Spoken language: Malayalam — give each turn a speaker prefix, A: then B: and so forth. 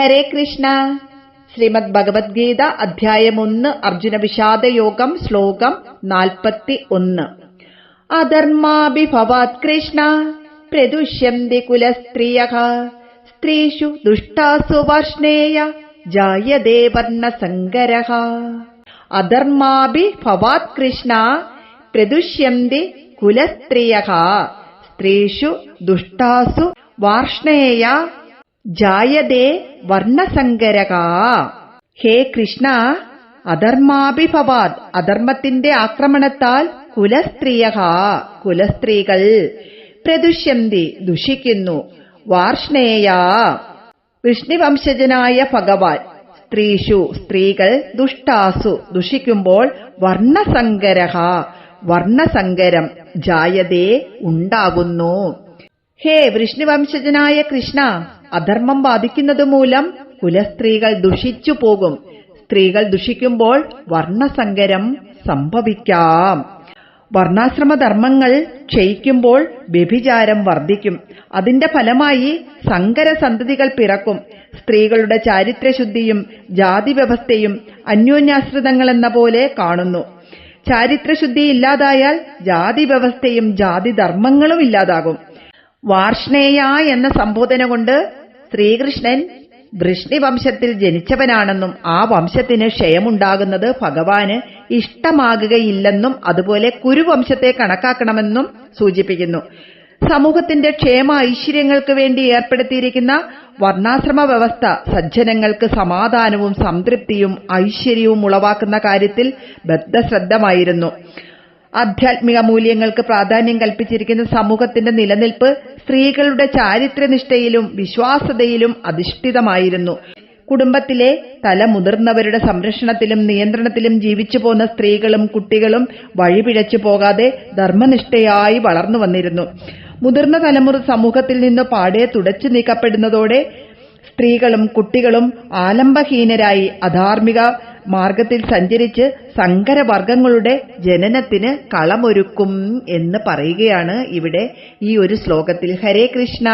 A: ഹരേ കൃഷ്ണ. ശ്രീമദ് ഭഗവത്ഗീത അധ്യായം ഒന്ന് അർജുന വിഷാദയോഗം ശ്ലോകം നാൽപ്പത്തി ഒന്ന് അധർമാഭിഭവാത് കൃഷ്ണ പ്രദുഷ്യന്തി കുലസ്ത്രീയ. സ്ത്രീഷു ദുഷ്ടാസു വർഷ്ണേയ ജായതേ വർണസങ്കര അധർമാഭിഭവാത് കൃഷ്ണ പ്രദുഷ്യന്തി കുലസ്ത്രീയ. സ്ത്രീഷു ദുഷ്ടാസു വാർഷ്ണേയ ജായതേ വർണസങ്കരക ഹേ കൃഷ്ണ അധർമാഭിഭവാദ്. അധർമ്മത്തിന്റെ ആക്രമണത്താൽ കുലസ്ത്രീയ കുലസ്ത്രീകൾ പ്രദുഷ്യന്തി ദുഷിക്കുന്നു. വാർഷ്ണേയ. വിഷ്ണുവംശജനായ ഭഗവാൻ. സ്ത്രീഷു സ്ത്രീകൾ ദുഷ്ടാസു. ദുഷിക്കുമ്പോൾ വർണസങ്കരഹ വർണസങ്കരം ജായതേ ഉണ്ടാകുന്നു. ഹേ വിഷ്ണുവംശജനായ കൃഷ്ണ അധർമ്മം ബാധിക്കുന്നത് മൂലം കുലസ്ത്രീകൾ ദുഷിച്ചു പോകും. സ്ത്രീകൾ ദുഷിക്കുമ്പോൾ വർണസങ്കരം സംഭവിക്കാം. വർണാശ്രമ ധർമ്മങ്ങൾ ക്ഷയിക്കുമ്പോൾ വ്യഭിചാരം വർദ്ധിക്കും. അതിന്റെ ഫലമായി സങ്കര സന്തതികൾ പിറക്കും. സ്ത്രീകളുടെ ചാരിത്രശുദ്ധിയും ജാതി വ്യവസ്ഥയും അന്യോന്യാശ്രിതങ്ങൾ എന്ന പോലെ കാണുന്നു. ചാരിത്രശുദ്ധി ഇല്ലാതായാൽ ജാതി വ്യവസ്ഥയും ജാതി ധർമ്മങ്ങളും ഇല്ലാതാകും. വാർഷ്ണേയ എന്ന സംബോധന കൊണ്ട് ശ്രീകൃഷ്ണൻ വൃഷ്ണിവംശത്തിൽ ജനിച്ചവനാണെന്നും ആ വംശത്തിന് ക്ഷയമുണ്ടാകുന്നത് ഭഗവാന് ഇഷ്ടമാകുകയില്ലെന്നും അതുപോലെ കുരുവംശത്തെ കണക്കാക്കണമെന്നും സൂചിപ്പിക്കുന്നു. സമൂഹത്തിന്റെ ക്ഷേമ ഐശ്വര്യങ്ങൾക്ക് വേണ്ടി ഏർപ്പെടുത്തിയിരിക്കുന്ന വർണാശ്രമ വ്യവസ്ഥ സജ്ജനങ്ങൾക്ക് സമാധാനവും സംതൃപ്തിയും ഐശ്വര്യവും ഉളവാക്കുന്ന കാര്യത്തിൽ ബദ്ധശ്രദ്ധമായിരുന്നു. ആധ്യാത്മിക മൂല്യങ്ങൾക്ക് പ്രാധാന്യം കൽപ്പിച്ചിരിക്കുന്ന സമൂഹത്തിന്റെ നിലനിൽപ്പ് സ്ത്രീകളുടെ ചാരിത്രനിഷ്ഠയിലും വിശ്വാസതയിലും അധിഷ്ഠിതമായിരുന്നു. കുടുംബത്തിലെ തല മുതിർന്നവരുടെ സംരക്ഷണത്തിലും നിയന്ത്രണത്തിലും ജീവിച്ചു പോന്ന സ്ത്രീകളും കുട്ടികളും വഴിപിഴച്ചു പോകാതെ ധർമ്മനിഷ്ഠയായി വളർന്നു വന്നിരുന്നു. മുതിർന്ന തലമുറ സമൂഹത്തിൽ നിന്ന് പാടെ തുടച്ചു നീക്കപ്പെടുന്നതോടെ സ്ത്രീകളും കുട്ടികളും ആലംബഹീനരായി അധാർമിക മാർഗത്തിൽ സഞ്ചരിച്ച് സങ്കരവർഗങ്ങളുടെ ജനനത്തിന് കളമൊരുക്കും എന്ന് പറയുകയാണ് ഇവിടെ ഈ ഒരു ശ്ലോകത്തിൽ. ഹരേ കൃഷ്ണ.